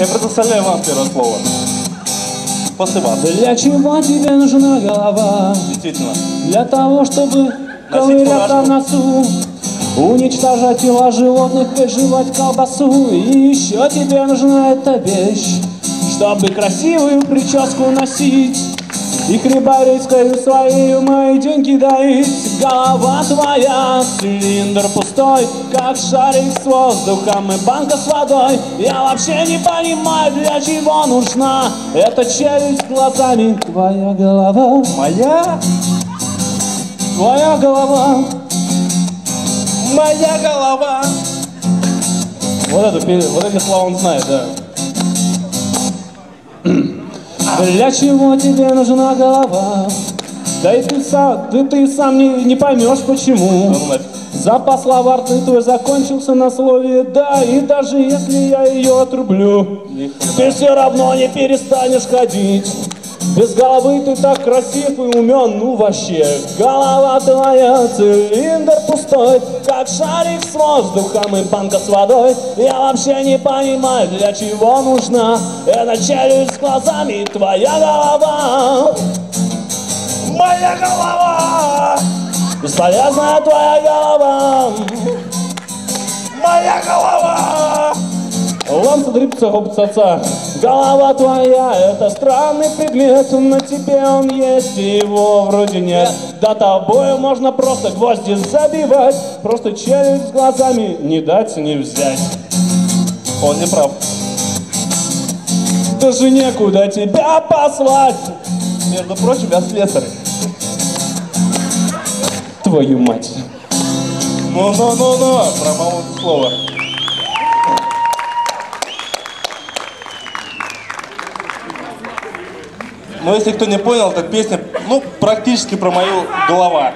Я предоставляю вам первое слово. После вас. Для чего тебе нужна голова? Действительно. Для того, чтобы ковыряться в носу Уничтожать тела животных и жевать колбасу И еще тебе нужна эта вещь Чтобы красивую прическу носить И хлеборецкою своей мои деньги дарить Голова твоя, цилиндр пустой Как шарик с воздухом и банка с водой Я вообще не понимаю, для чего нужна Эта челюсть глазами Твоя голова Моя? Твоя голова Моя голова. Вот, это, вот эти слова он знает, да. Для чего тебе нужна голова? Да и ты сам, да ты сам не, не поймешь почему. Запас словарный твой закончился на слове «да» И даже если я ее отрублю Ты все равно не перестанешь ходить. Без головы ты так красив и умен, ну вообще. Голова твоя, цилиндр пустой Как шарик с воздухом и банка с водой. Я вообще не понимаю, для чего нужна Эта челюсть с глазами, твоя голова Моя голова. Бесполезная твоя голова. Моя голова. Лам содрипца гопцаца Голова твоя это странный предмет На тебе он есть и его вроде нет. Да тобою можно просто гвозди забивать Просто челюсть с глазами не дать не взять. Он не прав. Даже некуда тебя послать Между прочим, я слесарь. Твою мать Ну-ну-ну-ну, про маму слово. Ну, если кто не понял, так песня, ну, практически про мою голова.